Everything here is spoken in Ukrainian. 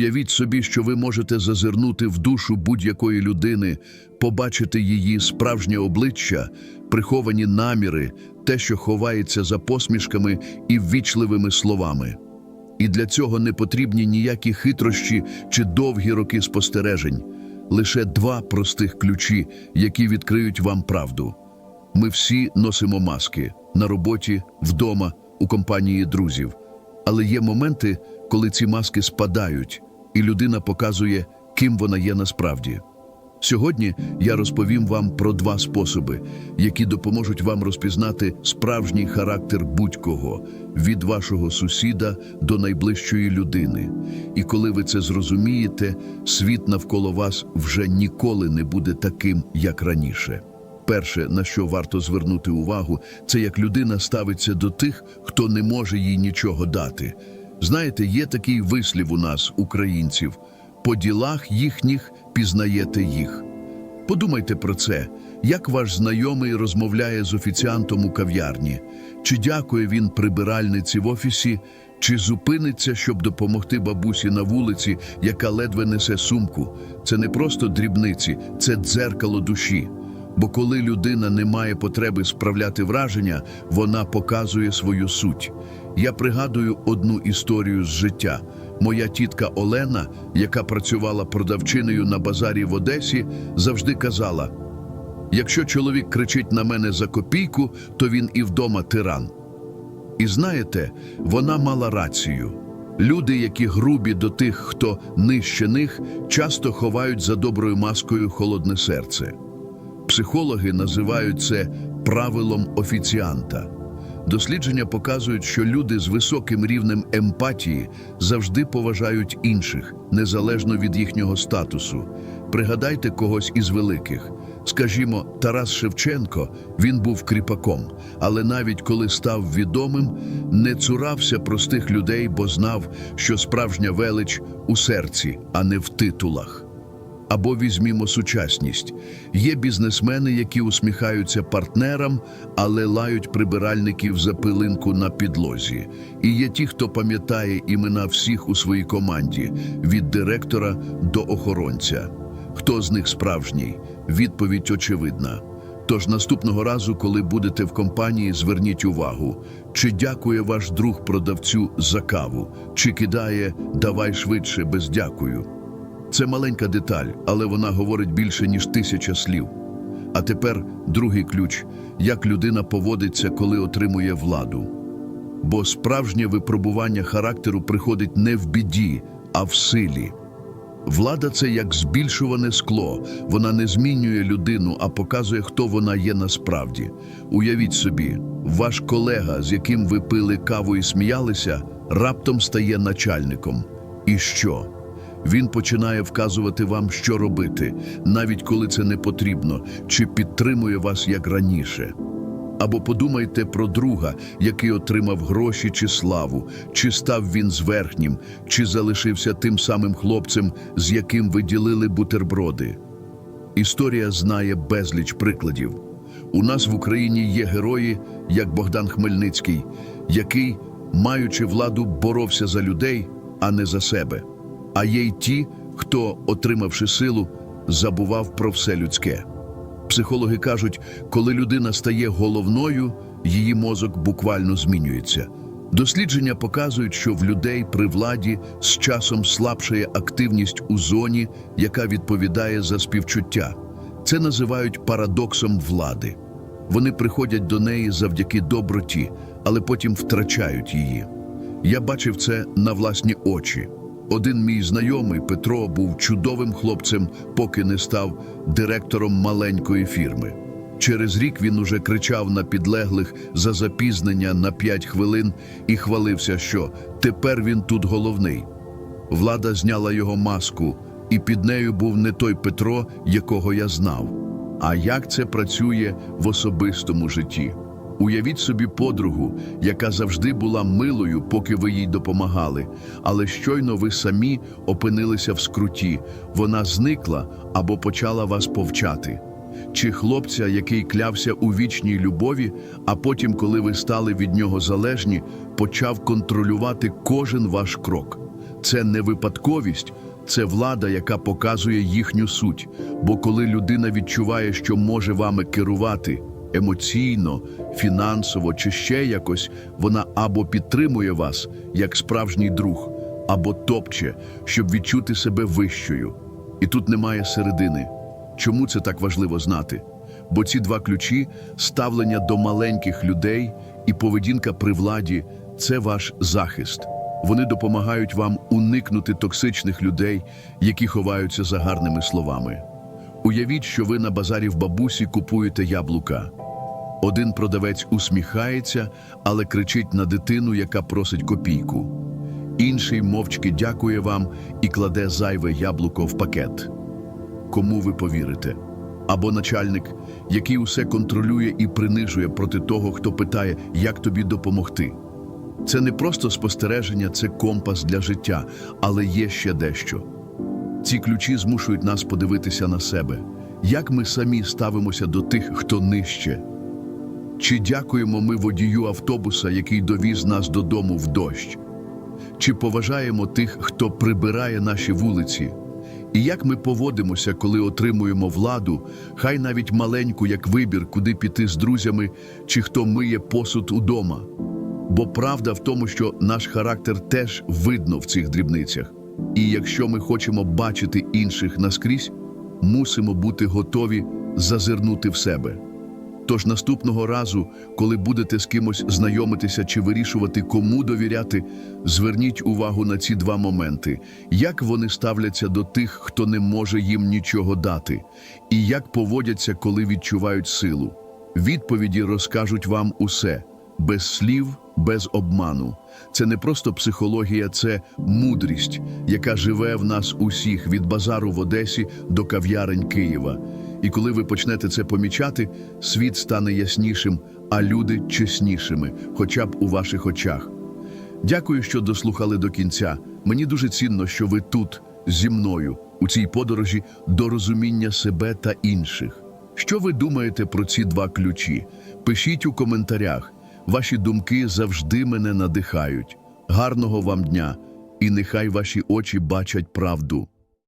Уявіть собі, що ви можете зазирнути в душу будь-якої людини, побачити її справжнє обличчя, приховані наміри, те, що ховається за посмішками і ввічливими словами. І для цього не потрібні ніякі хитрощі чи довгі роки спостережень, лише два простих ключі, які відкриють вам правду. Ми всі носимо маски на роботі, вдома, у компанії друзів. Але є моменти, коли ці маски спадають, і людина показує, ким вона є насправді. Сьогодні я розповім вам про два способи, які допоможуть вам розпізнати справжній характер будь-кого від вашого сусіда до найближчої людини. І коли ви це зрозумієте, світ навколо вас вже ніколи не буде таким, як раніше. Перше, на що варто звернути увагу, це як людина ставиться до тих, хто не може їй нічого дати. Знаєте, є такий вислів у нас, українців: по ділах їхніх пізнаєте їх. Подумайте про це, як ваш знайомий розмовляє з офіціантом у кав'ярні, чи дякує він прибиральниці в офісі, чи зупиниться, щоб допомогти бабусі на вулиці, яка ледве несе сумку. Це не просто дрібниці, це дзеркало душі. Бо коли людина не має потреби справляти враження, вона показує свою суть. Я пригадую одну історію з життя. Моя тітка Олена, яка працювала продавчиною на базарі в Одесі, завжди казала: якщо чоловік кричить на мене за копійку, то він і вдома тиран. І знаєте, вона мала рацію. Люди, які грубі до тих, хто нижче них, часто ховають за доброю маскою холодне серце. Психологи називають це правилом офіціанта. Дослідження показують, що люди з високим рівнем емпатії завжди поважають інших, незалежно від їхнього статусу. Пригадайте когось із великих. Скажімо, Тарас Шевченко, він був кріпаком, але навіть коли став відомим, не цурався простих людей, бо знав, що справжня велич у серці, а не в титулах. Або візьмімо сучасність. Є бізнесмени, які усміхаються партнерам, але лають прибиральників за пилинку на підлозі. І є ті, хто пам'ятає імена всіх у своїй команді від директора до охоронця. Хто з них справжній? Відповідь очевидна. Тож наступного разу, коли будете в компанії, зверніть увагу, чи дякує ваш друг продавцю за каву, чи кидає давай швидше без дякую. Це маленька деталь, але вона говорить більше, ніж тисяча слів. А тепер другий ключ як людина поводиться, коли отримує владу. Бо справжнє випробування характеру приходить не в біді, а в силі. Влада це як збільшуване скло. Вона не змінює людину, а показує, хто вона є насправді. Уявіть собі, ваш колега, з яким ви пили каву і сміялися, раптом стає начальником. І що? Він починає вказувати вам, що робити, навіть коли це не потрібно, чи підтримує вас як раніше. Або подумайте про друга, який отримав гроші чи славу, чи став він зверхнім, чи залишився тим самим хлопцем, з яким ви ділили бутерброди. Історія знає безліч прикладів. У нас в Україні є герої, як Богдан Хмельницький, який, маючи владу, боровся за людей, а не за себе. А є й ті, хто, отримавши силу, забував про все людське. Психологи кажуть, коли людина стає головною, її мозок буквально змінюється. Дослідження показують, що в людей при владі з часом слабшає активність у зоні, яка відповідає за співчуття. Це називають парадоксом влади. Вони приходять до неї завдяки доброті, але потім втрачають її. Я бачив це на власні очі. Один мій знайомий Петро був чудовим хлопцем, поки не став директором маленької фірми. Через рік він уже кричав на підлеглих за запізнення на п'ять хвилин і хвалився, що тепер він тут головний. Влада зняла його маску, і під нею був не той Петро, якого я знав. А як це працює в особистому житті? Уявіть собі подругу, яка завжди була милою, поки ви їй допомагали, але щойно ви самі опинилися в скруті, вона зникла або почала вас повчати. Чи хлопця, який клявся у вічній любові, а потім, коли ви стали від нього залежні, почав контролювати кожен ваш крок. Це не випадковість, це влада, яка показує їхню суть. Бо коли людина відчуває, що може вами керувати емоційно, фінансово чи ще якось, вона або підтримує вас як справжній друг, або топче, щоб відчути себе вищою. І тут немає середини. Чому це так важливо знати? Бо ці два ключі ставлення до маленьких людей і поведінка при владі це ваш захист. Вони допомагають вам уникнути токсичних людей, які ховаються за гарними словами. Уявіть, що ви на базарі в бабусі купуєте яблука. Один продавець усміхається, але кричить на дитину, яка просить копійку. Інший мовчки дякує вам і кладе зайве яблуко в пакет. Кому ви повірите? Або начальник, який усе контролює і принижує проти того, хто питає, як тобі допомогти. Це не просто спостереження, це компас для життя, але є ще дещо. Ці ключі змушують нас подивитися на себе, як ми самі ставимося до тих, хто нижче. Чи дякуємо ми водію автобуса, який довіз нас додому в дощ? Чи поважаємо тих, хто прибирає наші вулиці? І як ми поводимося, коли отримуємо владу, хай навіть маленьку, як вибір, куди піти з друзями, чи хто миє посуд удома? Бо правда в тому, що наш характер теж видно в цих дрібницях. І якщо ми хочемо бачити інших наскрізь, мусимо бути готові зазирнути в себе. Тож наступного разу, коли будете з кимось знайомитися чи вирішувати, кому довіряти, зверніть увагу на ці два моменти: як вони ставляться до тих, хто не може їм нічого дати, і як поводяться, коли відчувають силу. Відповіді розкажуть вам усе без слів, без обману. Це не просто психологія, це мудрість, яка живе в нас усіх від базару в Одесі до кав'ярень Києва. І коли ви почнете це помічати, світ стане яснішим, а люди чеснішими, хоча б у ваших очах. Дякую, що дослухали до кінця. Мені дуже цінно, що ви тут зі мною у цій подорожі до розуміння себе та інших. Що ви думаєте про ці два ключі? Пишіть у коментарях. Ваші думки завжди мене надихають. Гарного вам дня, і нехай ваші очі бачать правду.